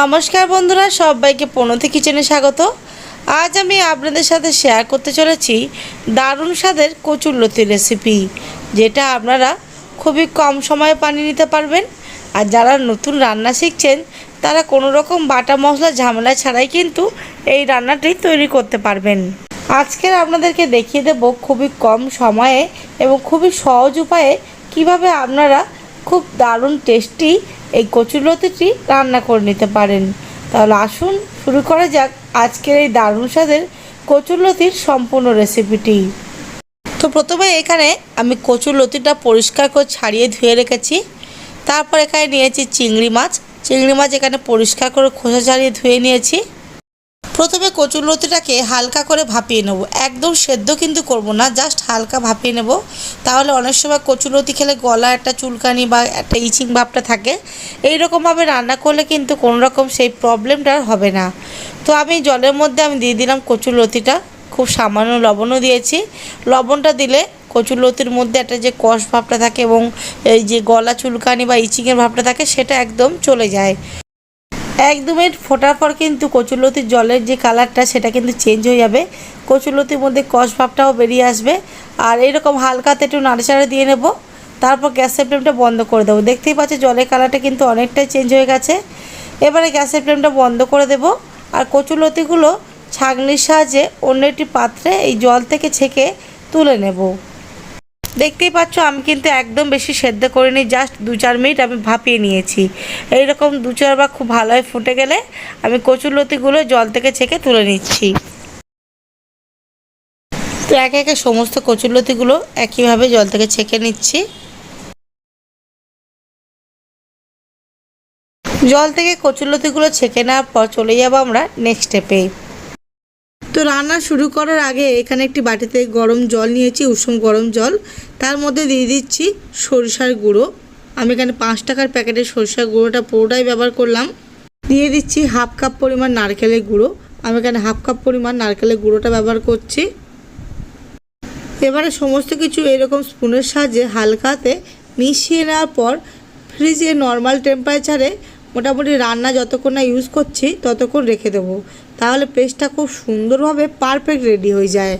নমস্কার বন্ধুরা, সবাইকে পনতি কিচেনে স্বাগত। আজ আমি আপনাদের সাথে শেয়ার করতে চলেছি দারুণ স্বাদের কচুরলতির রেসিপি যেটা আপনারা খুবই কম সময়ে বানিয়ে নিতে পারবেন। আর যারা নতুন রান্না শিখছেন, তারা কোনো রকম বাটা মশলা ঝামেলা ছাড়াই কিন্তু এই রান্নাটি তৈরি করতে পারবেন। আজকের আপনাদেরকে দেখিয়ে দেব খুবই কম সময়ে এবং খুবই সহজ উপায়ে কীভাবে আপনারা খুব দারুণ টেস্টি এই কচুরলতিটি রান্না করে নিতে পারেন। তাহলে আসুন, শুরু করা যাক আজকের এই দারুণ স্বাদের কচুরলতির সম্পূর্ণ রেসিপিটি তো প্রথমে এখানে আমি কচুরলতিটা পরিষ্কার করে ছাড়িয়ে ধুয়ে রেখেছি। তারপর এখানে নিয়েছি চিংড়ি মাছ। চিংড়ি মাছ এখানে পরিষ্কার করে খোসা ছাড়িয়ে ধুয়ে নিয়েছি। প্রথমে কচুর লতিটাকে হালকা করে ভাপিয়ে নেব। একদম সেদ্ধ কিন্তু করব না জাস্ট হালকা ভাপিয়ে নেব। তাহলে অনেক সময় কচুর লতি খেলে গলা একটা চুলকানি বা একটা ইচিং ভাবটা থাকে। এই রকমভাবে রান্না করলে কিন্তু কোনো রকম সেই প্রবলেমটা হবে না। তো আমি জলের মধ্যে আমি দিয়ে দিলাম কচুর লতিটা। খুব সামান্য লবণও দিয়েছি। লবণটা দিলে কচুর লতির মধ্যে একটা যে কষ ভাবটা থাকে এবং এই যে গলা চুলকানি বা ইচিংয়ের ভাবটা থাকে, সেটা একদম চলে যায়। এক দু মিনিট ফোটার পর কিন্তু কচুরলতির জলের যে কালারটা, সেটা কিন্তু চেঞ্জ হয়ে যাবে। কচুরলতির মধ্যে কষ ভাবটাও বেরিয়ে আসবে। আর এরকম হালকাতে একটু নাড়াচাড়া দিয়ে নেব। তারপর গ্যাসের ফ্লেমটা বন্ধ করে দেবো। দেখতেই পাচ্ছি জলের কালারটা কিন্তু অনেকটাই চেঞ্জ হয়ে গেছে। এবারে গ্যাসের ফ্লেমটা বন্ধ করে দেব। আর কচুরলতিগুলো ছাঁকনির সাহায্যে অন্য একটি পাত্রে এই জল থেকে ছেঁকে তুলে নেব। দেখতেই পাচ্ছ, আমি কিন্তু একদম বেশি সেদ্ধ করিনি জাস্ট দু চার মিনিট আমি ভাপিয়ে নিয়েছি। এইরকম দু চারবার খুব ভালোভাবে ফুটে গেলে। আমি কচুরলতিগুলো জল থেকে ছেঁকে তুলে নিচ্ছি। তো একে একে সমস্ত কচুরলতিগুলো একইভাবে জল থেকে ছেঁকে নিচ্ছি। জল থেকে কচুরলতিগুলো ছেঁকে নেওয়ার পর চলে যাব আমরা নেক্সট স্টেপে তো রান্না শুরু করার আগে এখানে একটি বাটিতে গরম জল নিয়েছি, উষুম গরম জল। তার মধ্যে দিয়ে দিচ্ছি সরিষার গুঁড়ো। আমি এখানে পাঁচ টাকার প্যাকেটের সরিষার গুঁড়োটা পুরোটাই ব্যবহার করলাম। দিয়ে দিচ্ছি হাফ কাপ পরিমাণ নারকেলের গুঁড়ো। আমি এখানে হাফ কাপ পরিমাণ নারকেলের গুঁড়োটা ব্যবহার করছি। এবারে সমস্ত কিছু এরকম স্পুনের সাহায্যে হালকাতে মিশিয়ে নেওয়ার পর ফ্রিজে নর্মাল টেম্পারেচারে মোটামুটি রান্না যতক্ষণ না ইউজ করছি ততক্ষণ রেখে দেবো। তাহলে পেস্টটা খুব সুন্দরভাবে পারফেক্ট রেডি হয়ে যায়।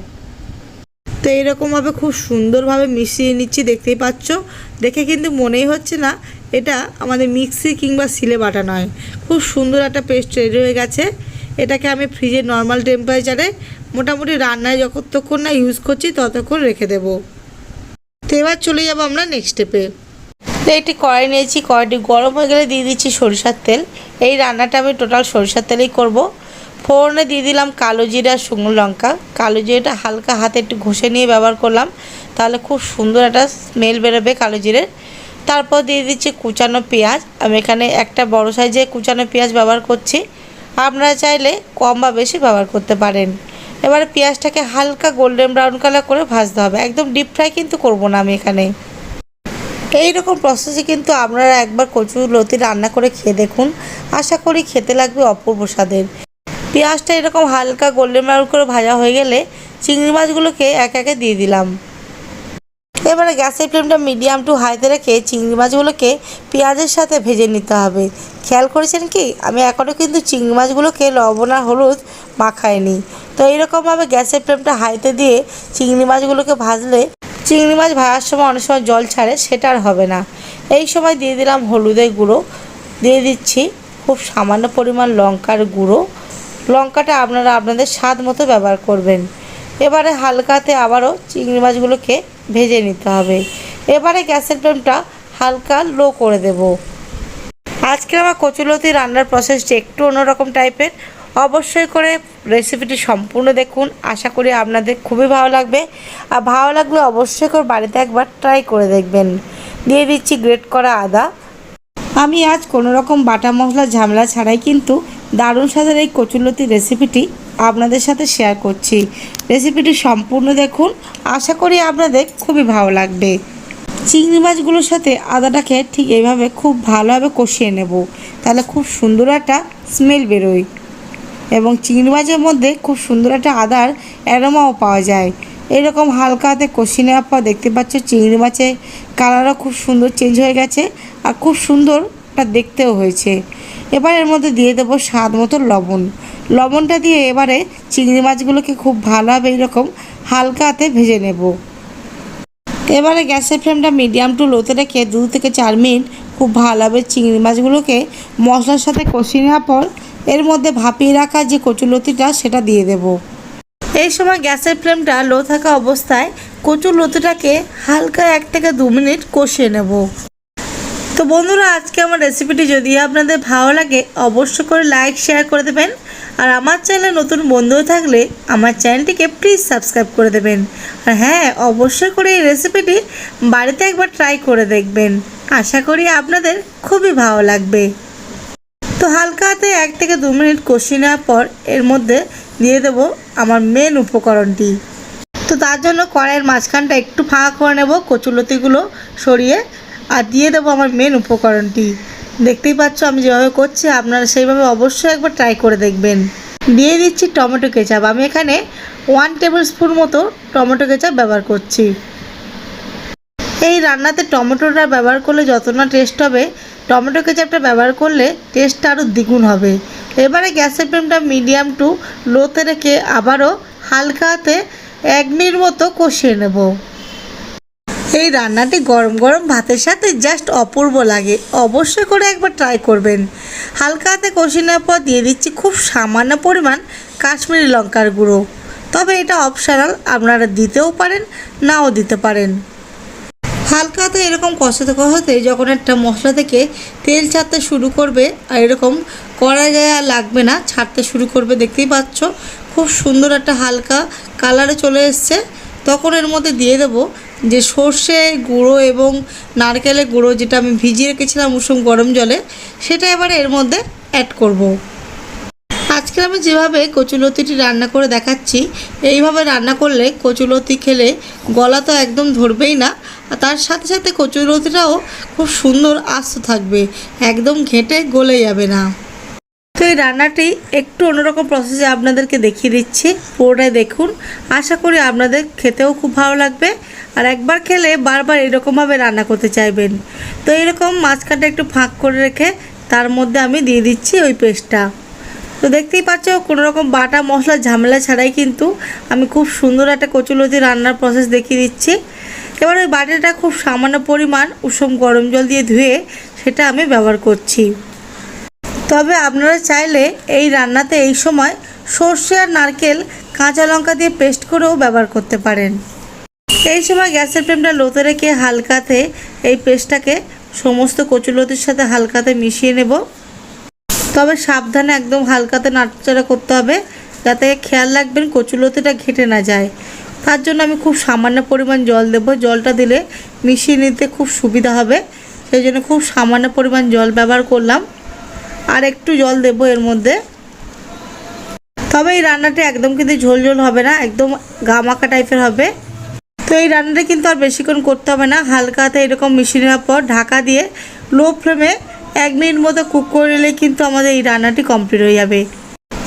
তো এইরকমভাবে খুব সুন্দরভাবে মিশিয়ে নিচ্ছি, দেখতেই পাচ্ছ। দেখে কিন্তু মনেই হচ্ছে না, এটা আমাদের মিক্সি কিংবা সিলে বাটা নয়। খুব সুন্দর একটা পেস্ট রেডি হয়ে গেছে। এটাকে আমি ফ্রিজে নর্মাল টেম্পারেচারে মোটামুটি রান্নায় যতক্ষণ না ইউজ করছি ততক্ষণ রেখে দেবো। তো এবার চলে যাব আমরা নেক্সট স্টেপে তো একটি কড়াই নিয়েছি, কড়াইটি গরম হয়ে গেলে দিয়ে দিচ্ছি সরিষার তেল। এই রান্নাটা আমি টোটাল সরিষার তেলেই করব। ফোড়নে দিয়ে দিলাম কালো জিরা, শুকনো লঙ্কা। কালো জিরাটা হালকা হাতে একটু ঘষে নিয়ে ব্যবহার করলাম। তাহলে খুব সুন্দর একটা স্মেল বেরোবে কালো জিরের। তারপর দিয়ে দিচ্ছি কুচানো পেঁয়াজ। আমি এখানে একটা বড় সাইজে কুচানো পেঁয়াজ ব্যবহার করছি। আপনারা চাইলে কম বা বেশি ব্যবহার করতে পারেন। এবারে পেঁয়াজটাকে হালকা গোল্ডেন ব্রাউন কালার করে ভাজতে হবে। একদম ডিপ ফ্রাই কিন্তু করব না আমি এখানে। এই রকম প্রসেসে কিন্তু আপনারা একবার কচুর লতি রান্না করে খেয়ে দেখুন। আশা করি খেতে লাগবে অপূর্ব স্বাদের। পেঁয়াজটা এরকম হালকা গোল্ডেন ব্রাউন করে ভাজা হয়ে গেলে চিংড়ি মাছগুলোকে এক একে দিয়ে দিলাম। এবারে গ্যাসের ফ্লেমটা মিডিয়াম টু হাইতে রেখে চিংড়ি মাছগুলোকে পেঁয়াজের সাথে ভেজে নিতে হবে। খেয়াল করেছেন কি? আমি এখনও কিন্তু চিংড়ি মাছগুলোকে লবণ আর হলুদ মাখাইনি। তো এইরকমভাবে গ্যাসের ফ্লেমটা হাইতে দিয়ে চিংড়ি মাছগুলোকে ভাজলে চিংড়ি মাছ ভাজার সময় অনেক সময় জল ছাড়ে, সেটা আর হবে না। এই সময় দিয়ে দিলাম হলুদের গুঁড়ো। দিয়ে দিচ্ছি খুব সামান্য পরিমাণ লঙ্কার গুঁড়ো। লঙ্কাটা আপনারা আপনাদের স্বাদ মতো ব্যবহার করবেন। এবারে হালকাতে আবারও চিংড়ি মাছগুলোকে ভেজে নিতে হবে। এবারে গ্যাসের ফ্লেমটা হালকা লো করে দেব। আজকে আমার কচুলতি রান্নার প্রসেসটা একটু অন্যরকম টাইপের অবশ্যই করে রেসিপিটি সম্পূর্ণ দেখুন। আশা করি আপনাদের খুবই ভালো লাগবে। আর ভালো লাগলে অবশ্যই করে বাড়িতে একবার ট্রাই করে দেখবেন। দিয়ে দিচ্ছি গ্রেট করা আদা। আমি আজ কোনো রকম বাটা মশলা ঝামেলা ছাড়াই কিন্তু দারুণ স্বাদের এই কচুলতি রেসিপিটি আপনাদের সাথে শেয়ার করছি। রেসিপিটি সম্পূর্ণ দেখুন, আশা করি আপনাদের খুবই ভালো লাগবে। চিংড়ি মাছগুলোর সাথে আদাটাকে ঠিক এইভাবে খুব ভালোভাবে কষিয়ে নেব। তাহলে খুব সুন্দর একটা স্মেল বেরোয়। এবং চিংড়ি মাছের মধ্যে খুব সুন্দর একটা আদার অ্যারোমাও পাওয়া যায়। এরকম হালকা হাতে কষিয়ে নেওয়ার পর দেখতে পাচ্ছ চিংড়ি মাছের কালারও খুব সুন্দর চেঞ্জ হয়ে গেছে আর খুব সুন্দর একটা দেখতেও হয়েছে। এবার এর মধ্যে দিয়ে দেবো স্বাদ মতো লবণ। লবণটা দিয়ে এবারে চিংড়ি মাছগুলোকে খুব ভালোভাবে এরকম হালকা হাতে ভেজে নেব। এবারে গ্যাসের ফ্লেমটা মিডিয়াম টু লোতে রেখে দু থেকে চার মিনিট খুব ভালোভাবে চিংড়ি মাছগুলোকে মশলার সাথে কষিয়ে নেওয়ার পর এর মধ্যে ভাপিয়ে রাখা যে কচুলতিটা সেটা দিয়ে দেব। এই সময় গ্যাসের ফ্লেমটা লো থাকা অবস্থায় কচু লতিটাকে হালকা এক থেকে দু মিনিট কষিয়ে নেব। তো বন্ধুরা, আজকে আমার রেসিপিটি যদি আপনাদের ভালো লাগে অবশ্য করে লাইক, শেয়ার করে দেবেন। আর আমার চ্যানেলে নতুন বন্ধু থাকলে আমার চ্যানেলটিকে প্লিজ সাবস্ক্রাইব করে দেবেন। আর হ্যাঁ অবশ্যই করে এই রেসিপিটি বাড়িতে একবার ট্রাই করে দেখবেন। আশা করি আপনাদের খুবই ভালো লাগবে। তো হালকা হাতে এক থেকে দু মিনিট কষিয়ে নেওয়ার পর এর মধ্যে দিয়ে দেবো আমার মেন উপকরণটি। তো তার জন্য কড়াইয়ের মাঝখানটা একটু ফাঁকা করে নেব কচুলতিগুলো সরিয়ে, আর দিয়ে দেবো আমার মেন উপকরণটি। দেখতেই পাচ্ছ আমি যেভাবে করছি, আপনারা সেইভাবে অবশ্যই একবার ট্রাই করে দেখবেন। দিয়ে দিচ্ছি টমেটো কেচাপ। আমি এখানে ওয়ান টেবিল স্পুন মতো টমেটো কেচাপ ব্যবহার করছি। এই রান্নাতে টমেটোটা ব্যবহার করলে যত না টেস্ট হবে টমেটো কেচাপটা ব্যবহার করলে টেস্টটা আরও দ্বিগুণ হবে। এবারে গ্যাসের ফ্লেমটা মিডিয়াম টু লোতে রেখে আবারও হালকা হাতে মিনিট মতো কষিয়ে নেব। এই রান্নাটি গরম গরম ভাতের সাথে জাস্ট অপূর্ব লাগে। অবশ্যই করে একবার ট্রাই করবেন। হালকা হাতে কষিয়ে নেওয়ার পর দিয়ে দিচ্ছি খুব সামান্য পরিমাণ কাশ্মীরি লঙ্কার গুঁড়ো। তবে এটা অপশনাল আপনারা দিতেও পারেন, নাও দিতে পারেন। হালকাতে এরকম কষাতে কষাতে যখন একটা মশলা থেকে তেল ছাড়তে শুরু করবে, আর এরকম কড়াই গায়ে আর লাগবে না, ছাড়তে শুরু করবে, দেখতেই পাচ্ছ খুব সুন্দর একটা হালকা কালারে চলে এসছে তখন এর মধ্যে দিয়ে দেবো যে সর্ষে গুঁড়ো এবং নারকেলের গুঁড়ো যেটা আমি ভিজিয়ে রেখেছিলাম উষুম গরম জলে, সেটা এবারে এর মধ্যে অ্যাড করব। আজকে আমি যেভাবে কচুলতিটি রান্না করে দেখাচ্ছি, এইভাবে রান্না করলে কচুলতি খেলে গলা তো একদম ধরবেই না। আর তার সাথে সাথে কচুলতিটাও খুব সুন্দর আস্ত থাকবে, একদম ঘেঁটে গলে যাবে না। তো এই রান্নাটি একটু অন্যরকম প্রসেসে আপনাদেরকে দেখিয়ে দিচ্ছি পুরোটাই দেখুন। আশা করি আপনাদের খেতেও খুব ভালো লাগবে, আর একবার খেলে বারবার এরকমভাবে রান্না করতে চাইবেন। তো এরকম মাঝখানটা একটু ফাঁক করে রেখে তার মধ্যে আমি দিয়ে দিচ্ছি ওই পেস্টটা তো দেখতেই পাচ্ছ কোনো রকম বাটা মশলা ঝামেলা ছাড়াই কিন্তু আমি খুব সুন্দর একটা কচুলতি রান্নার প্রসেস দেখিয়ে দিচ্ছি। এবার ওই বাটিটা খুব সামান্য পরিমাণ উষম গরম জল দিয়ে ধুয়ে সেটা আমি ব্যবহার করছি। তবে আপনারা চাইলে এই রান্নাতে এই সময় সর্ষে আর নারকেল, কাঁচা লঙ্কা দিয়ে পেস্ট করেও ব্যবহার করতে পারেন। এই সময় গ্যাসের ফ্লেমটা লোতে রেখে হালকাতে এই পেস্টটাকে সমস্ত কচুলতির সাথে হালকাতে মিশিয়ে নেব। তবে সাবধানে একদম হালকাতে নাড়াচাড়া করতে হবে, যাতে খেয়াল রাখবেন কচুলতিটা ঘেটে না যায়। তার জন্য আমি খুব সামান্য পরিমাণ জল দেবো। জলটা দিলে মিশিয়ে নিতে খুব সুবিধা হবে। সেই জন্য খুব সামান্য পরিমাণ জল ব্যবহার করলাম। আর একটু জল দেবো এর মধ্যে। তবে এই রান্নাটা একদম কিন্তু ঝোল ঝোল হবে না, একদম গামাকা টাইপের হবে। তো এই রান্নাটা কিন্তু আর বেশিক্ষণ করতে হবে না। হালকাতে এরকম মিশিয়ে নেওয়ার পর ঢাকা দিয়ে লো ফ্লেমে এক মিনিট মতো কুক করে নিলে কিন্তু আমাদের এই রান্নাটি কমপ্লিট হয়ে যাবে।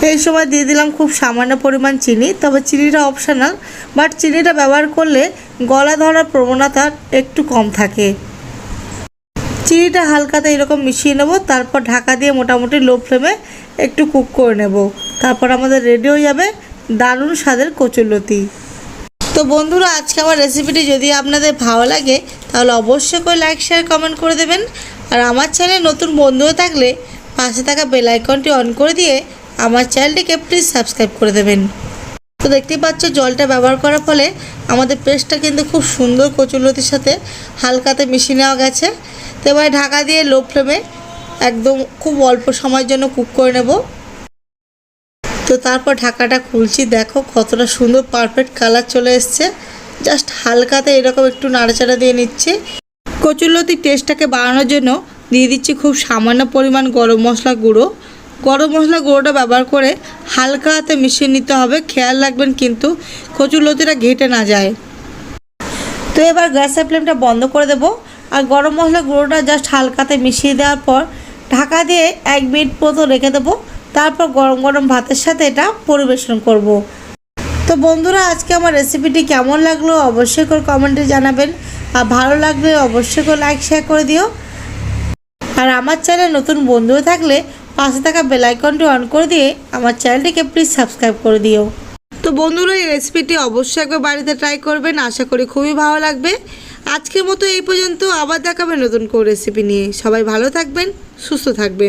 এই সময় দিয়ে দিলাম খুব সামান্য পরিমাণ চিনি, তবে চিনিটা অপশানাল বাট চিনিটা ব্যবহার করলে গলা ধরার প্রবণতা একটু কম থাকে। চিনিটা হালকাতে এরকম মিশিয়ে নেব, তারপর ঢাকা দিয়ে মোটামুটি লো ফ্লেমে একটু কুক করে নেব। তারপর আমাদের রেডি হয়ে যাবে দারুণ স্বাদের কচুলতি তো বন্ধুরা, আজকে আমার রেসিপিটি যদি আপনাদের ভালো লাগে, তাহলে অবশ্যই করে লাইক শেয়ার কমেন্ট করে দেবেন। আর আমার চ্যানেলে নতুন বন্ধু থাকলে পাশে থাকা বেল আইকনটি অন করে দিয়ে আমার চ্যানেলটিকে প্লিজ সাবস্ক্রাইব করে দেবেন। তো দেখতেই পাচ্ছ, জলটা ব্যবহার করার ফলে আমাদের পেস্টটা কিন্তু খুব সুন্দর কচুলতির সাথে হালকাতে মিশিয়ে নেওয়া গেছে। তো এবারে ঢাকা দিয়ে লো ফ্লেমে একদম খুব অল্প সময়ের জন্য কুক করে নেব। তো তারপর ঢাকাটা খুলছি, দেখো কতটা সুন্দর পারফেক্ট কালার চলে এসছে। জাস্ট হালকাতে এরকম একটু নাড়াচাড়া দিয়ে নিচ্ছি। কচুরলতির টেস্টটাকে বাড়ানোর জন্য দিয়ে দিচ্ছি খুব সামান্য পরিমাণ গরম মশলা গুঁড়ো। গরম মশলা গুঁড়োটা ব্যবহার করে হালকা হাতে মিশিয়ে নিতে হবে। খেয়াল রাখবেন কিন্তু কচুরলতিটা ঘেটে না যায়। তো এবার গ্যাসের ফ্লেমটা বন্ধ করে দেব। আর গরম মশলা গুঁড়োটা জাস্ট হালকাতে মিশিয়ে দেওয়ার পর ঢাকা দিয়ে এক মিনিট মতো রেখে দেবো। তারপর গরম গরম ভাতের সাথে এটা পরিবেশন করব। তো বন্ধুরা, আজকে আমার রেসিপিটি কেমন লাগল অবশ্যই করে কমেন্টে জানাবেন। আর ভালো লাগলে অবশ্যই করে লাইক শেয়ার করে দিও। আর আমার চ্যানেল নতুন বন্ধু থাকলে পাশে থাকা বেল আইকনটি অন করে দিয়ে আমার চ্যানেলটিকে প্লিজ সাবস্ক্রাইব করে দিও। তো বন্ধুরা, এই রেসিপিটি অবশ্যই একবার বাড়িতে ট্রাই করবেন, আশা করি খুবই ভালো লাগবে। আজকের মতো এই পর্যন্ত, আবার দেখাবে নতুন কোনো রেসিপি নিয়ে। সবাই ভালো থাকবেন, সুস্থ থাকবেন।